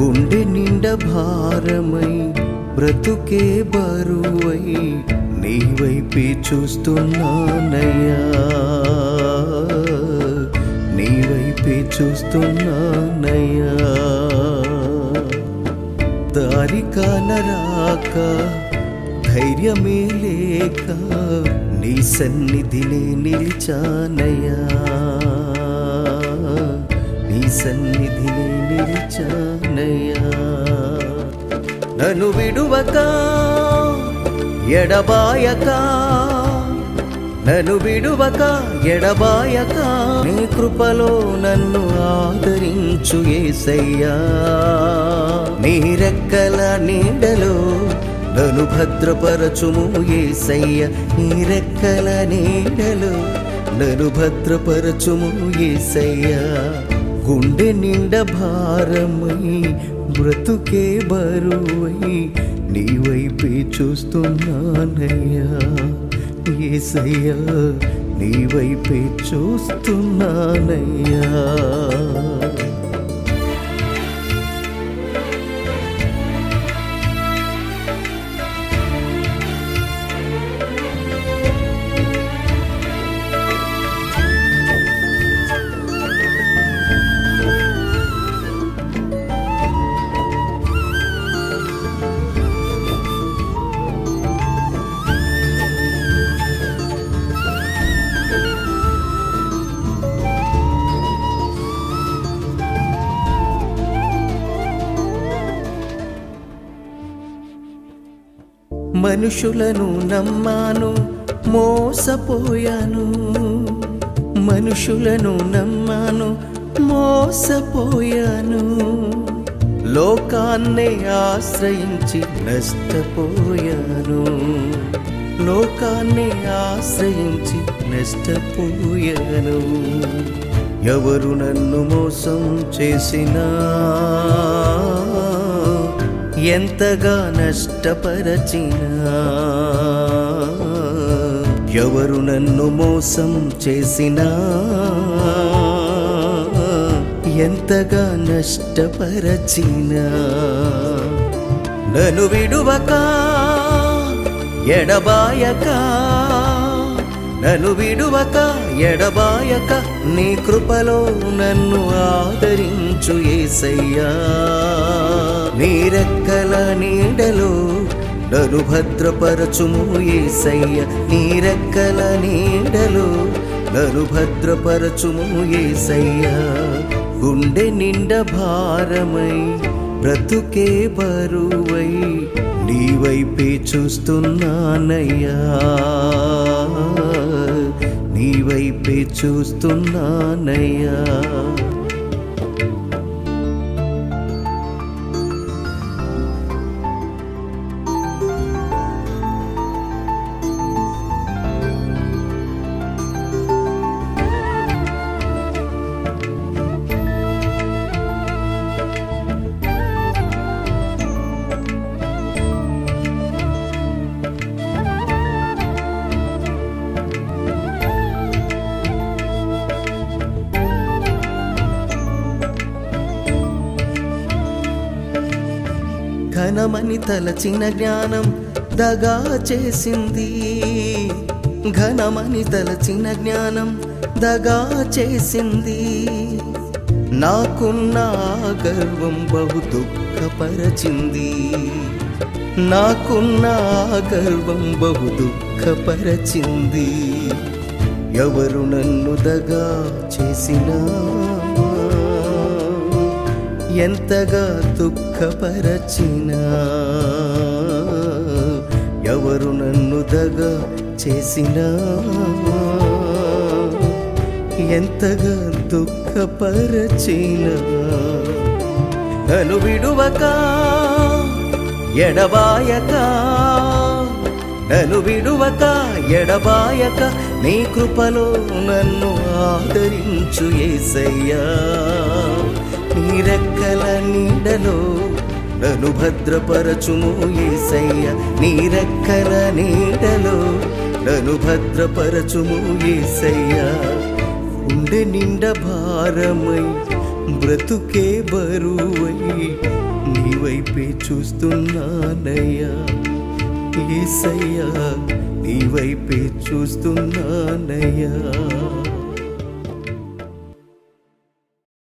గుండె నిండ భారమై బ్రతుకే బరువై నీ వైపే చూస్తున్నానయ్యా. నీ వైపే చూస్తున్నానయ్యా. దారి కానరాక ధైర్యమే లేక నీ సన్నిధినే నిలిచానయ్యా. నీ సన్నిధిని నిలిచానయ్యా. నన్ను విడువక ఎడబాయక. నన్ను విడువక ఎడబాయక. నీ కృపలో నన్ను ఆదరించు ఏసయ్యా. నీ రెక్కల నీడలో నన్ను భద్రపరచుము ఏసయ్య. నీ రెక్కల నీడలో నన్ను భద్రపరచుము ఏసయ్యా. గుండె నిండ భారమై బ్రతుకే బరువై నీ వైపే చూస్తున్నానయ్యా. ఏసయ్యా నీ వైపే చూస్తున్నానయ్యా. మనుషులను నమ్మాను మోసపోయాను. మనుషులను నమ్మాను మోసపోయాను. లోకాన్నే ఆశ్రయించి నష్టపోయాను. లోకాన్నే ఆశ్రయించి నష్టపోయాను. ఎవరు నన్ను మోసం చేసినా ఎంతగా నష్టపరచినా. ఎవరు నన్ను మోసం చేసినా. ఎంతగా నష్టపరచినా. నన్ను విడువక ఎడబాయకా. నన్ను విడువక ఎడబాయక నీ కృపలో నన్ను ఆదరించు ఏసయ్యా. నీరెక్కల నీడలో నన్ను భద్రపరచుము ఏసయ్య. నీరెక్కల నీడలో నన్ను భద్రపరచుము ఏసయ్య. గుండె నిండ భారమై బ్రతుకే బరువై నీవైపే చూస్తున్నానయ్యా. నీ వైపే చూస్తున్నానయ్యా. ఘనమని తలచిన జ్ఞానం దగా చేసింది. ఘనమని తలచిన జ్ఞానం దగా చేసింది. నాకున్న గర్వం బహు దుఃఖపరచింది. నాకున్న గర్వం బహు దుఃఖపరచింది. ఎవరు నన్ను దగా చేసినా ఎంతగా దుఃఖపరచినా ఎవరు నన్ను దగ చేసినా ఎంతగా దుఃఖపరచినా నన్ను విడువక ఎడబాయక నన్ను విడువక ఎడబాయక నీ కృపలో నన్ను ఆదరించు ఏసయ్యా. నీ రెక్కల నీడలో నన్ను భద్రపరచుము ఏసయ్య. నీ రెక్కల నీడలో నన్ను భద్రపరచుము ఏసయ్య. గుండె నిండ భారమై బ్రతుకే బరువై నీ వైపే చూస్తున్నానయ్యా. ఏసయ్యా నీ వైపే చూస్తున్నానయ్యా.